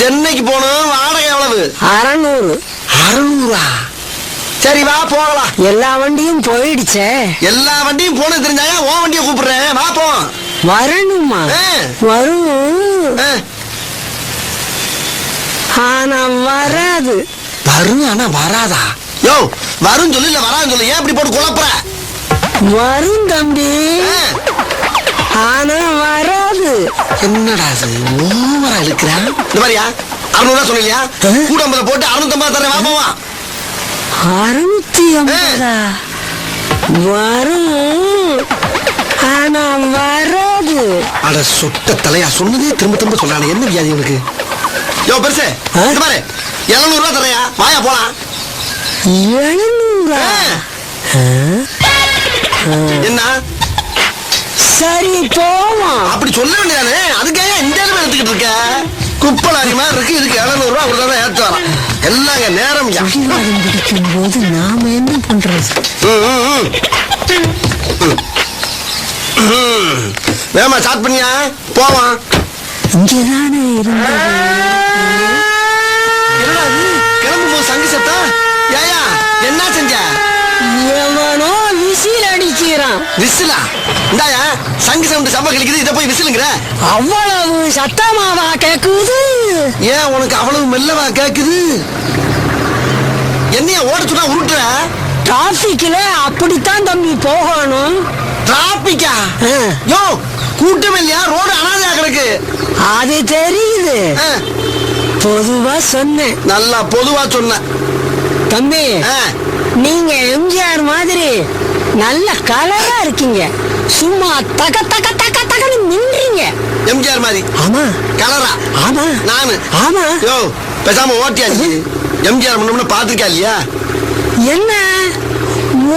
சென்னைக்கு போகணும் வாடகை எவ்வளவு? அறநூறு. அறுநூறா? சரி வா போகலாம். எல்லா வண்டியும் போயிடுச்சே. எல்லா வண்டியும் போன தெரிஞ்சாங்க உன் வண்டியை கூப்பிடுறேன். வா போ. வரணுமா. வரும் ஆனா வராது. வரும் ஆனா வராதா? யோ வரும் சொல்லு இல்ல வராதுன்னு சொல்லு. ஏன் இப்படி போட்டு குழப்புற? வரும் தம்பி. ஆனா வராது. என்னடா இது? ஓவரா இழுக்கிறான் இந்த மாதிரியா? அறுநூறுவா சொன்னீங்களா. கூட ஐம்பது போட்டு அறுநூத்தம்பது தரேன் வா போவா அறுநூத்தி ஐம்பதா? வரும். ஆனா வராது. அட சொட்ட தலையா சொன்னதே திரும்ப திரும்ப சொல்றானே. என்ன வியாதி உனக்கு யோ பெருசு ஆ? இந்த பாரு. எழுநூறு ரூபா தரையா? வாயா போலாம். எழுநூறா. என்ன? சரி போவோம். அப்படி சொல்ல வேண்டியதானே? அதுக்காக இந்த இடத்துல எடுத்துக்கிட்டு இருக்க? குப்பலாரி மாதிரி இருக்கு இதுக்கு எழுநூறு ரூபா கொடுத்தா தான் ஏத்து வரான். எல்லாங்க நேரம் பிடிக்கும் போது நாம என்ன பண்றது? ம், ம், ம். ம். ம். வேகமா ஸ்டார்ட் பண்ணியா? போவான். இங்கதானே இருந்தது. என்னடா இது சங்கு சத்தம் ஏயா என்ன செஞ்ச? விசில் அடிக்கிறான் விசிலா. இந்தாயா சங்கு சவுண்டு சம்ப கழிக்குது இதை போய் விசிலுங்கிற. அவ்வளவு சத்தமாவா கேக்குது. ஏன் உனக்கு அவ்வளவு மெல்லவா கேக்குது? என்னைய ஓட சொன்னா உருட்டுற? டிராபிக்ல அப்படித்தான் தம்பி போகணும். டிராபிக்கா. யோ கூட்டம் இல்லையா? ரோடு அனாதையா கிடக்கு. அது தெரியுது. பொதுவா சொன்னேன். நல்லா பொதுவா சொன்ன. தம்பி நீங்க எம்ஜிஆர் மாதிரி நல்ல கலரா இருக்கீங்க. சும்மா தக தக தக தகன்னு நின்றீங்க. எம்ஜிஆர் மாதிரி. ஆமா. கலரா. ஆமா. நானு. ஆமா. யோ பேசாம ஓட்டியாச்சு. எம்ஜிஆர் முன்ன பாத்திருக்கா இல்லையா? என்ன?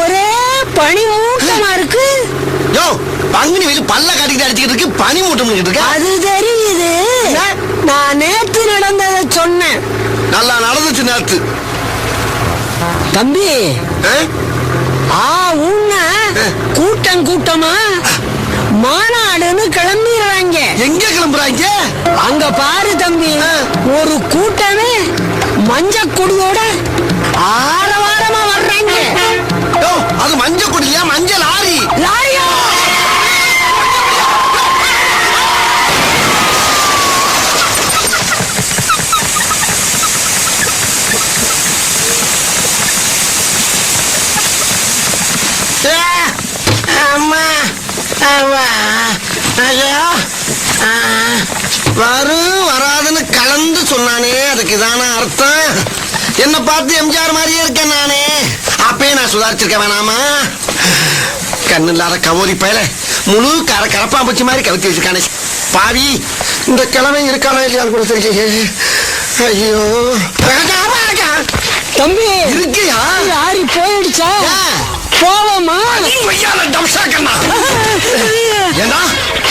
ஒரே பனி மூட்டமா இருக்கு. யோ பங்குனி வெயில் பல்ல காட்டிக்கிட்டு அடிச்சுக்கிட்டு இருக்கு பனி மூட்டம் இருக்க. அது தெரியுது. நான் நேத்து நடந்ததை சொன்னேன். நல்லா நடந்துச்சு நேரத்து தம்பி ஆ உன்ன கூட்டம் கூட்டமா? மாநாடுன்னு கிளம்பிடுறாங்க. எங்க கிளம்புறாங்க? அங்க பாரு தம்பி. ஒரு கூட்டமே மஞ்ச கொடியோட ஆரவாரமா வர்றாங்க. அது மஞ்சள் கொடியா மஞ்சள் லாரி லாரியா வரும் வராதுன்னு கலந்து சொன்னானே. அதுக்கு இதான அர்த்தம்? என்ன பார்த்து எம்ஜிஆர் மாதிரியே இருக்கேன் நானே. அப்பயே நான் சுதாரிச்சிருக்க வேணாமா? கண்ணு இல்லாத கவோரி பயல முழு கர கரப்பாம்பூச்சி மாதிரி கவுத்தி வச்சிருக்கானே. பாவி இந்த கிழமை இருக்கானா இல்லையான்னு கூட தெரியலையே. ஐயோ. தம்பி. இருக்கியா?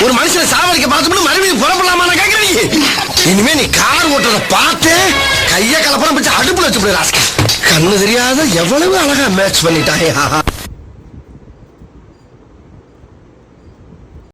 ஒரு மனுஷனை சாவடிக்க பார்த்தோம்னு மறுபடியும் புறப்படலாமா? நான் கேட்கிறேன் இனிமே நீ கார் ஓட்டுறத பார்த்து கைய கலப்படம் வச்சு அடுப்புல வச்சு போய் கண்ணு தெரியாத எவ்வளவு அழகா மேட்ச் பண்ணிட்டாயா